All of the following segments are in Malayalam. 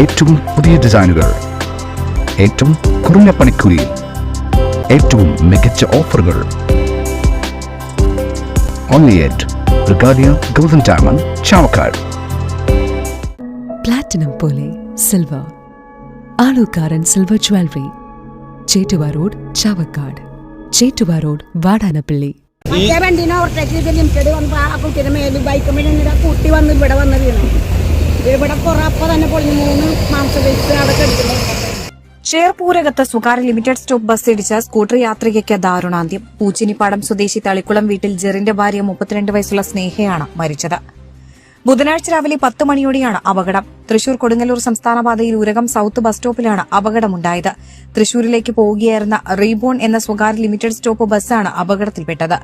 ഏറ്റവും പുതിയ ഡിസൈനുകൾ. ഏറ്റവും കുറഞ്ഞ പണിക്കൂലിയിൽ ഏറ്റവും മികച്ച ഓഫറുകൾ. Only at Regalia golden diamond Chavakkad platinum പോലെ silver Alukkaran silver jewellery Chettuva road Chavakkad Chettuva road Vadanappally മറ്റേ വണ്ടിനെ ഓവർടേക്ക് ചെയ്ത് ലിമിറ്റഡ് വന്നപ്പോൾ ആ കുട്ടീന്റെ മേൽ ബൈക്ക് മേലെ കുട്ടി വന്ന് ഇവിടെ വന്ന് വീണു ഇവിടെ തന്നെ മൂന്ന് മാംസപേശി അതൊക്കെ എടുക്കുന്നു. ഷേർപൂരകത്ത് സ്വകാര്യ ലിമിറ്റഡ് സ്റ്റോപ്പ് ബസ് ഇടിച്ച സ്കൂട്ടർ യാത്രികയ്ക്ക് ദാരുണാന്ത്യം. പൂച്ചിനിപ്പാടം സ്വദേശി തളിക്കുളം വീട്ടിൽ ജെറിന്റെ ഭാര്യ മുപ്പത്തിരണ്ട് വയസ്സുള്ള സ്നേഹയാണ് മരിച്ചത്. ബുധനാഴ്ച രാവിലെ പത്ത് മണിയോടെയാണ് അപകടം. തൃശൂർ കൊടുങ്ങല്ലൂർ സംസ്ഥാന പാതയിൽ ഉരകം സൌത്ത് ബസ് സ്റ്റോപ്പിലാണ് അപകടമുണ്ടായത്. തൃശൂരിലേക്ക് പോവുകയായിരുന്ന റീബോൺ എന്ന സ്വകാര്യ ലിമിറ്റഡ് സ്റ്റോപ്പ് ബസ്സാണ് അപകടത്തിൽപ്പെട്ടത്.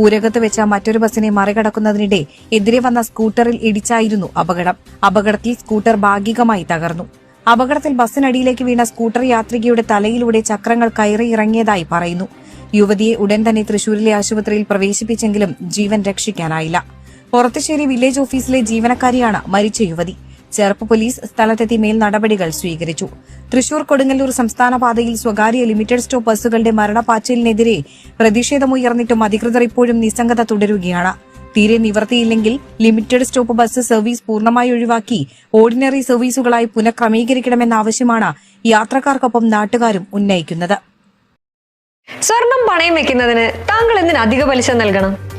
ഊരകത്ത് വെച്ച മറ്റൊരു ബസ്സിനെ മറികടക്കുന്നതിനിടെ എതിരെ വന്ന സ്കൂട്ടറിൽ ഇടിച്ചായിരുന്നു അപകടം. അപകടത്തിൽ സ്കൂട്ടർ ഭാഗികമായി തകർന്നു. അപകടത്തിൽ ബസ്സിനടിയിലേക്ക് വീണ സ്കൂട്ടർ യാത്രികയുടെ തലയിലൂടെ ചക്രങ്ങൾ കയറി ഇറങ്ങിയതായി പറയുന്നു. യുവതിയെ ഉടൻ തന്നെ തൃശൂരിലെ ആശുപത്രിയിൽ പ്രവേശിപ്പിച്ചെങ്കിലും ജീവൻ രക്ഷിക്കാനായില്ല. പൊറത്തുശ്ശേരി വില്ലേജ് ഓഫീസിലെ ജീവനക്കാരിയാണ് മരിച്ച യുവതി. ചേർപ്പ് പോലീസ് സ്ഥലത്തെത്തി മേൽ നടപടികൾ സ്വീകരിച്ചു. തൃശൂർ കൊടുങ്ങല്ലൂർ സംസ്ഥാന പാതയിൽ സ്വകാര്യ ലിമിറ്റഡ് സ്റ്റോപ്പ് ബസ്സുകളുടെ മരണപ്പാച്ചിലിനെതിരെ പ്രതിഷേധമുയർന്നിട്ടും അധികൃതർ ഇപ്പോഴും നിസ്സംഗത തുടരുകയാണ്. തീരെ നിവർത്തിയില്ലെങ്കിൽ ലിമിറ്റഡ് സ്റ്റോപ്പ് ബസ് സർവീസ് പൂർണമായി ഒഴിവാക്കി ഓർഡിനറി സർവീസുകളായി പുനഃക്രമീകരിക്കണമെന്ന ആവശ്യമാണ് യാത്രക്കാർക്കൊപ്പം നാട്ടുകാരും ഉന്നയിക്കുന്നത്. സ്വർണം പണയം വെക്കുന്നതിന് താങ്കൾ എന്തിന് അധിക പലിശ നൽകണം?